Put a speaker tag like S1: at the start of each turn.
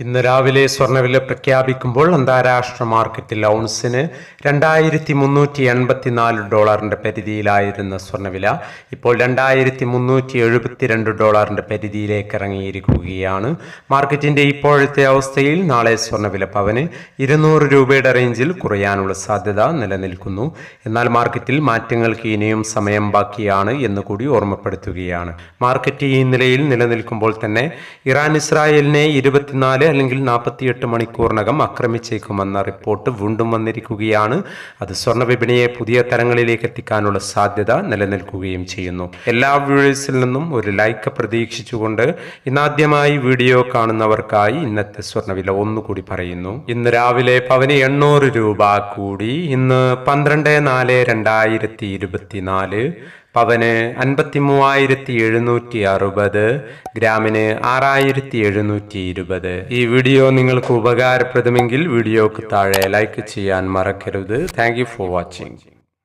S1: ഇന്ന് രാവിലെ സ്വർണവില പ്രഖ്യാപിക്കുമ്പോൾ അന്താരാഷ്ട്ര മാർക്കറ്റിൽ ഔൺസിന് രണ്ടായിരത്തി മുന്നൂറ്റി എൺപത്തിനാല് ഡോളറിന്റെ പരിധിയിലായിരുന്ന സ്വർണവില ഇപ്പോൾ രണ്ടായിരത്തി മുന്നൂറ്റി എഴുപത്തിരണ്ട് ഡോളറിന്റെ പരിധിയിലേക്ക് ഇറങ്ങിയിരിക്കുകയാണ് മാർക്കറ്റിന്റെ ഇപ്പോഴത്തെ അവസ്ഥയിൽ നാളെ സ്വർണവില പവന് ഇരുന്നൂറ് രൂപയുടെ റേഞ്ചിൽ കുറയാനുള്ള സാധ്യത നിലനിൽക്കുന്നു. എന്നാൽ മാർക്കറ്റിൽ മാറ്റങ്ങൾക്ക് ഇനിയും സമയം ബാക്കിയാണ് എന്ന് കൂടി ഓർമ്മപ്പെടുത്തുകയാണ്. മാർക്കറ്റ് ഈ നിലയിൽ നിലനിൽക്കുമ്പോൾ തന്നെ ഇറാൻ ഇസ്രായേലിനെ ഇരുപത്തിനാല് അല്ലെങ്കിൽ നാൽപ്പത്തിയെട്ട് മണിക്കൂറിനകം ആക്രമിച്ചേക്കുമെന്ന റിപ്പോർട്ട് വീണ്ടും വന്നിരിക്കുകയാണ്. അത് സ്വർണ വിപണിയെ പുതിയ തരങ്ങളിലേക്ക് എത്തിക്കാനുള്ള സാധ്യത നിലനിൽക്കുകയും ചെയ്യുന്നു. എല്ലാ വ്യൂവേഴ്സിൽ നിന്നും ഒരു ലൈക്ക് പ്രതീക്ഷിച്ചുകൊണ്ട് ഇന്നാദ്യമായി വീഡിയോ കാണുന്നവർക്കായി ഇന്നത്തെ സ്വർണവില ഒന്നുകൂടി പറയുന്നു. ഇന്ന് രാവിലെ പവന് എണ്ണൂറ് രൂപ കൂടി ഇന്ന് പന്ത്രണ്ട് നാല് രണ്ടായിരത്തി ഇരുപത്തിനാല് പവന് അൻപത്തി മൂവായിരത്തി എഴുന്നൂറ്റി അറുപത് ഗ്രാമിന് ആറായിരത്തി എഴുന്നൂറ്റി ഇരുപത് ഈ വീഡിയോ നിങ്ങൾക്ക് ഉപകാരപ്രദമെങ്കിൽ വീഡിയോക്ക് താഴെ ലൈക്ക് ചെയ്യാൻ മറക്കരുത്. Thank for watching